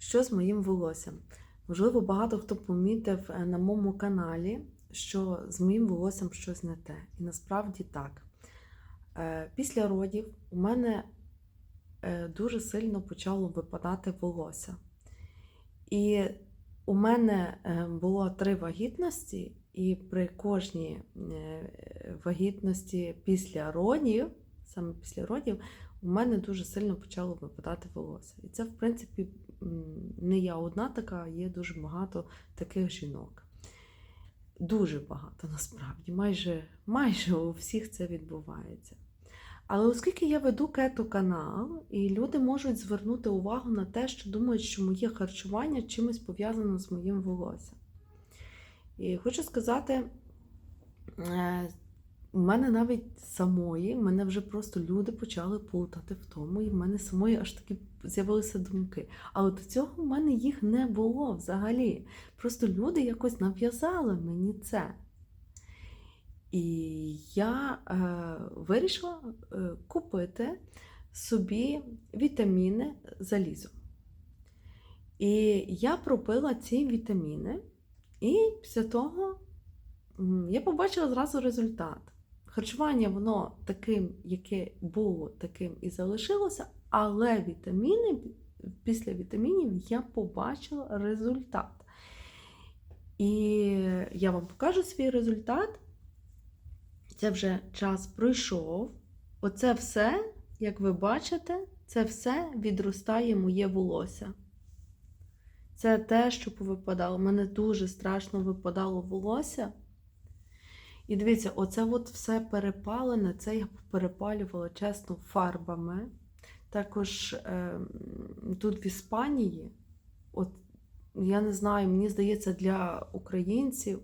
Що з моїм волоссям? Можливо, багато хто помітив е, на моєму каналі, що з моїм волоссям щось не те. І насправді так. Е, Після родів у мене е, дуже сильно почало випадати волосся. І у мене було три вагітності, і при кожній вагітності після родів, саме після родів, у мене дуже сильно почало випадати волосся. І це, в принципі, не я одна така, є дуже багато таких жінок. Дуже багато насправді, майже, майже у всіх це відбувається. Але оскільки я веду кето-канал, і люди можуть звернути увагу на те, що думають, що моє харчування чимось пов'язано з моїм волоссям. І хочу сказати, е, у мене навіть самої, мене вже просто люди почали плутати в тому, і в мене самої аж таки з'явилися думки. Але до цього в мене їх не було взагалі. Просто люди якось нав'язали мені це. І я е, вирішила е, купити собі вітаміни залізо. І я пропила ці вітаміни, і після того я побачила зразу результат. Харчування воно таким, яке було, таким і залишилося, але вітаміни, після вітамінів я побачила результат. І я вам покажу свій результат. Це вже час пройшов. Оце все, як ви бачите, це все відростає моє волосся. Це те, що повипадало. У мене дуже страшно випадало волосся. І дивіться, оце от все перепалене, це я перепалювала чесно фарбами. Також е, тут в Іспанії, от я не знаю, мені здається, для українців,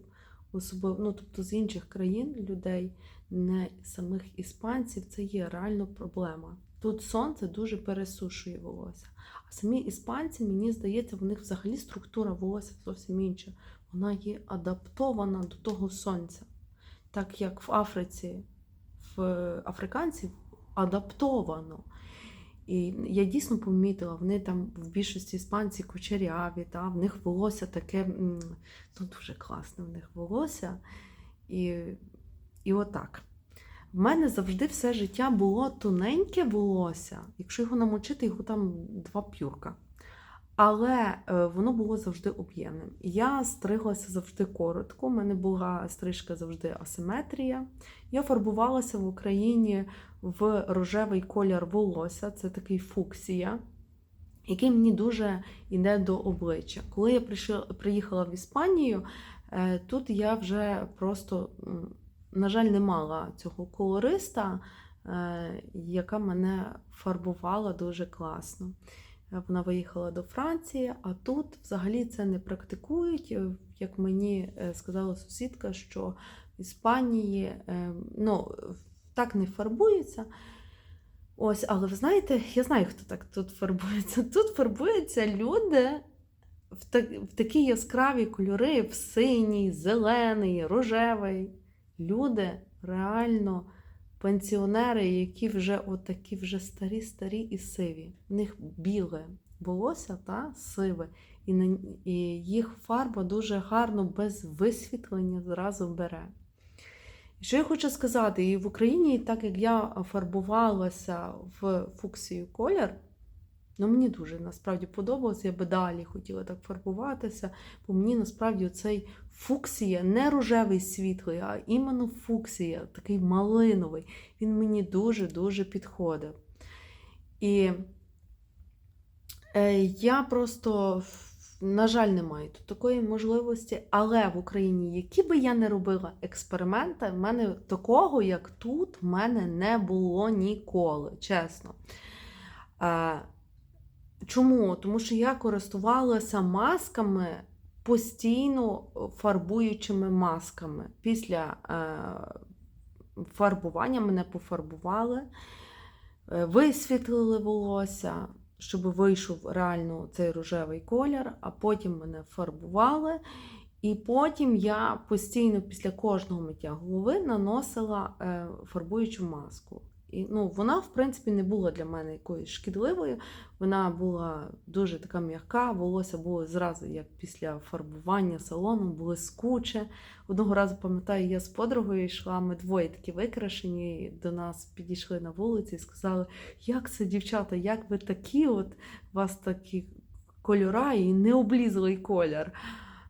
особливо, ну, тобто з інших країн людей, не самих іспанців, це є реально проблема. Тут сонце дуже пересушує волосся. А самі іспанці, мені здається, в них взагалі структура волосся зовсім інша. Вона є адаптована до того сонця. Так як в Африці, в африканців адаптовано. І я дійсно помітила, вони там в більшості іспанці кучеряві, та, в них волосся таке, ну дуже класне в них волосся. І, і отак. В мене завжди все життя було тоненьке волосся, якщо його намочити, його там два п'юрка. Але е, воно було завжди об'ємним. Я стриглася завжди коротко, у мене була стрижка завжди асиметрія. Я фарбувалася в Україні в рожевий колір волосся, це такий фуксія, який мені дуже йде до обличчя. Коли я прийшла- приїхала в Іспанію, е, тут я вже просто, на жаль, не мала цього колориста, е, яка мене фарбувала дуже класно. Вона виїхала до Франції, а тут взагалі це не практикують. Е, Як мені е, сказала сусідка, що в Іспанії е, ну, так не фарбується. Ось, але ви знаєте, я знаю, хто так тут фарбується. Тут фарбуються люди в, так, в такі яскраві кольори, в синій, зелений, рожевий. Люди реально пенсіонери, які вже отакі вже старі-старі і сиві. В них біле волосся та сиве. І, на, і їх фарба дуже гарно без висвітлення зразу бере. Що я хочу сказати, і в Україні, так як я фарбувалася в фуксію колір, ну мені дуже насправді подобалося, я би далі хотіла так фарбуватися, бо мені насправді цей фуксія, не рожевий світлий, а іменно фуксія, такий малиновий, він мені дуже-дуже підходив. І е, я просто, на жаль, не маю тут такої можливості, але в Україні, які би я не робила експерименти, в мене такого, як тут, в мене не було ніколи, чесно. Чому? Тому що я користувалася масками постійно фарбуючими масками. Після е, фарбування мене пофарбували, е, висвітлили волосся, щоб вийшов реально цей рожевий колір, а потім мене фарбували. І потім я постійно після кожного миття голови наносила е, фарбуючу маску. І, ну, вона, в принципі, не була для мене якоюсь шкідливою. Вона була дуже така м'яка, волосся було зразу, як після фарбування салону, блискуче. Одного разу пам'ятаю, я з подругою йшла, ми двоє такі викрашені, до нас підійшли на вулиці і сказали, як це, дівчата, як ви такі, от у вас такі кольора і не облізлий колір.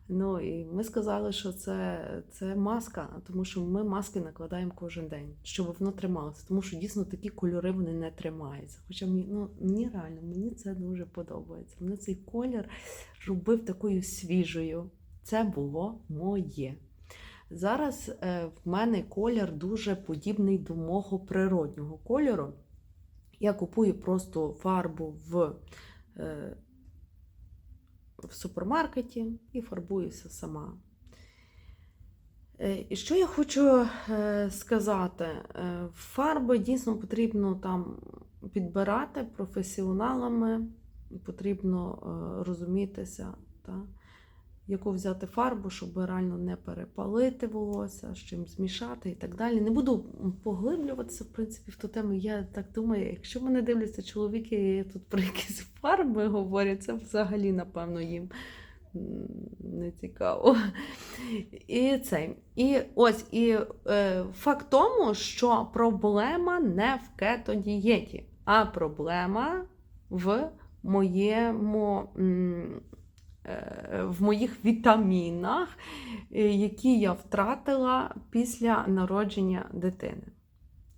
Ну і ми сказали, що це, це маска, тому що ми маски накладаємо кожен день, щоб воно трималося. Тому що дійсно такі кольори вони не тримаються. Хоча мені, ну, мені реально мені це дуже подобається. Мене цей колір робив такою свіжою. Це було моє. Зараз е, в мене колір дуже подібний до мого природнього кольору. Я купую просто фарбу в. В супермаркеті і фарбуюся сама. Е, І що я хочу е, сказати? Е, Фарби дійсно потрібно там підбирати професіоналами, потрібно розумітися, та, яку взяти фарбу, щоб реально не перепалити волосся, з чим змішати і так далі. Не буду поглиблюватися, в принципі, в ту тему. Я так думаю, якщо мене дивляться чоловіки, тут про якісь фарби говорять, це взагалі, напевно, їм не цікаво. І це. І ось і е, факт тому, що проблема не в кетодієті, а проблема в моєму. Е, В моїх вітамінах, е, які я втратила після народження дитини.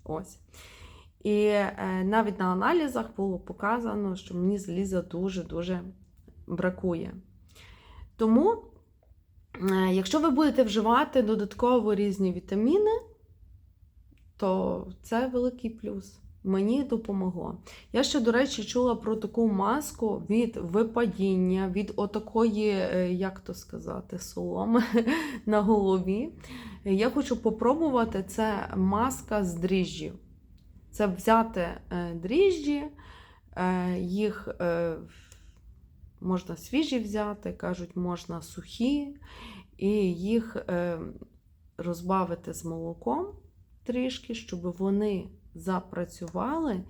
Ось. І е, навіть на аналізах було показано, що мені заліза дуже-дуже бракує. Тому, якщо ви будете вживати додатково різні вітаміни, то це великий плюс. Мені допомогло. Я ще, до речі, чула про таку маску від випадіння, від отакої, е, як то сказати, соломи на голові. Я хочу попробувати це маска з дріжджів. Це взяти е, дріжджі, е, їх можна свіжі взяти, кажуть, можна сухі, і їх розбавити з молоком трішки, щоб вони запрацювали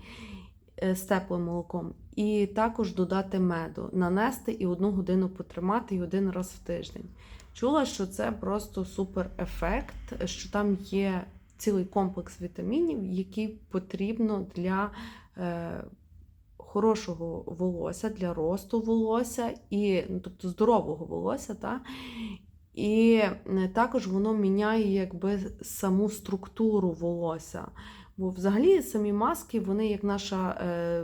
е, з теплим молоком, і також додати меду, нанести і одну годину потримати і один раз в тиждень. Чула, що це просто супер ефект, що там є цілий комплекс вітамінів, який потрібно для е, хорошого волосся, для росту волосся, і, ну, тобто здорового волосся. Та? І е, також воно міняє якби саму структуру волосся. Бо взагалі самі маски, вони як наша, е,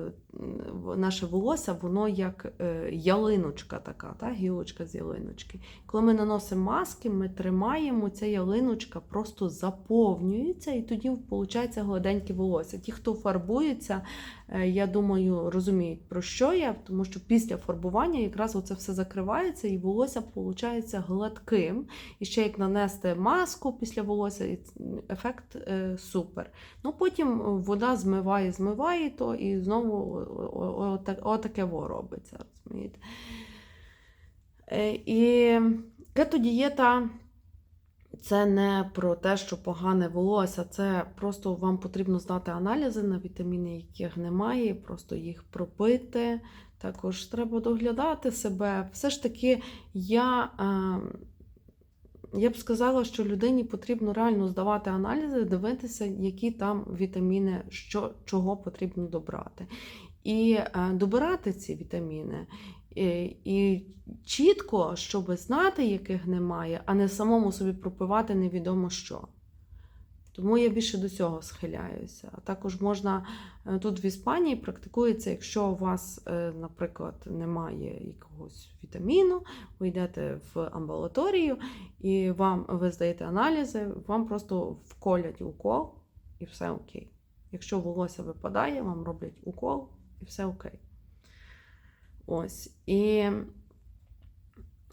наше волосся, воно як е, ялиночка така, та, гілочка з ялиночки. Коли ми наносимо маски, ми тримаємо, ця ялиночка просто заповнюється, і тоді виходить гладеньке волосся. Ті, хто фарбується, е, я думаю, розуміють, про що я, тому що після фарбування якраз оце все закривається, і волосся виходить гладким. І ще як нанести маску після волосся, ефект е, супер. Ну, потім вода змиває, змиває то, і знову отаке во робиться. розумієте. Е, І кетодієта це не про те, що погане волосся, це просто вам потрібно здати аналізи на вітаміни, яких немає, просто їх пропити. Також треба доглядати себе. Все ж таки, я. е, я б сказала, що людині потрібно реально здавати аналізи, дивитися, які там вітаміни, що, чого потрібно добрати. І е, добирати ці вітаміни. І, чітко, щоб знати, яких немає, а не самому собі пропивати невідомо що. Тому я більше до цього схиляюся. А також можна е, тут в Іспанії практикується, якщо у вас, е, наприклад, немає якогось вітаміну, ви йдете в амбулаторію і вам ви здаєте аналізи, вам просто вколять укол і все окей. Якщо волосся випадає, вам роблять укол все окей. Ось. І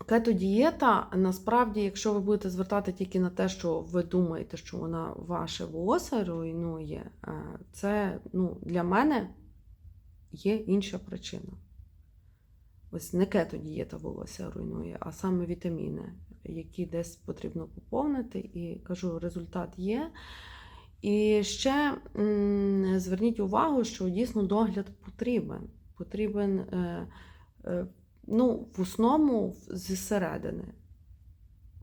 кетодієта, насправді, якщо ви будете звертати тільки на те, що ви думаєте, що вона ваше волосся руйнує, е, це ну, для мене є інша причина. Ось не кетодієта волосся руйнує, а саме вітаміни, які десь потрібно поповнити. І кажу, результат є. І ще зверніть увагу, що дійсно догляд потрібен. Потрібен е, е, ну, в основному зі середини.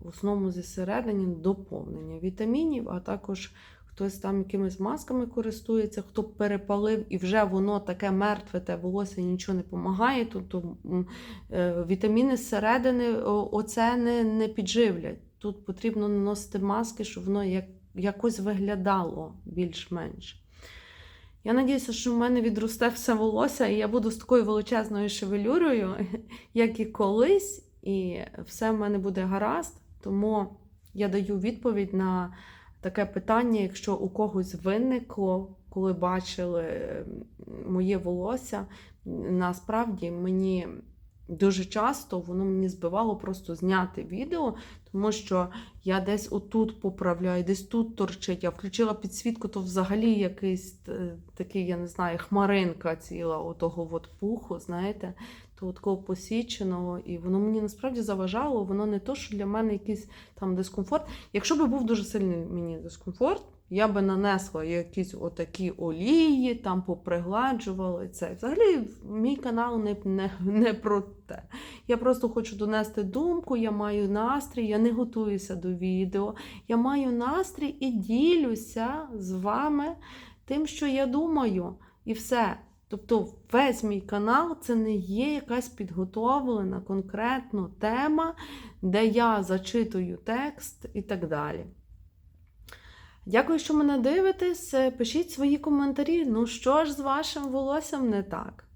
В основному зі середини доповнення вітамінів, а також хтось там якимись масками користується, хто перепалив і вже воно таке мертве, те волосся нічого не допомагає. Тобто м, е, вітаміни зсередини оце не, не підживлять. Тут потрібно наносити маски, щоб воно як, якось виглядало більш-менш. Я надіюся, що в мене відросте все волосся, і я буду з такою величезною шевелюрою, як і колись, і все в мене буде гаразд. Тому я даю відповідь на таке питання, якщо у когось виникло, коли бачили моє волосся. Насправді мені дуже часто воно мені збивало просто зняти відео, тому що я десь отут поправляю, десь тут торчить. Я включила підсвітку, то взагалі якийсь е, такий, я не знаю, хмаринка ціла отого от пуху, знаєте, то такого посіченого, і воно мені насправді заважало. Воно не то, що для мене якийсь там дискомфорт. Якщо би був дуже сильний мені дискомфорт, я би нанесла якісь отакі олії, там попригладжувала і це. Взагалі, мій канал не, не, не про те. Я просто хочу донести думку, я маю настрій, я не готуюся до відео. Я маю настрій і ділюся з вами тим, що я думаю, і все. Тобто, весь мій канал це не є якась підготовлена конкретно тема, де я зачитую текст і так далі. Дякую, що мене дивитесь. Пишіть свої коментарі. Ну що ж з вашим волоссям не так?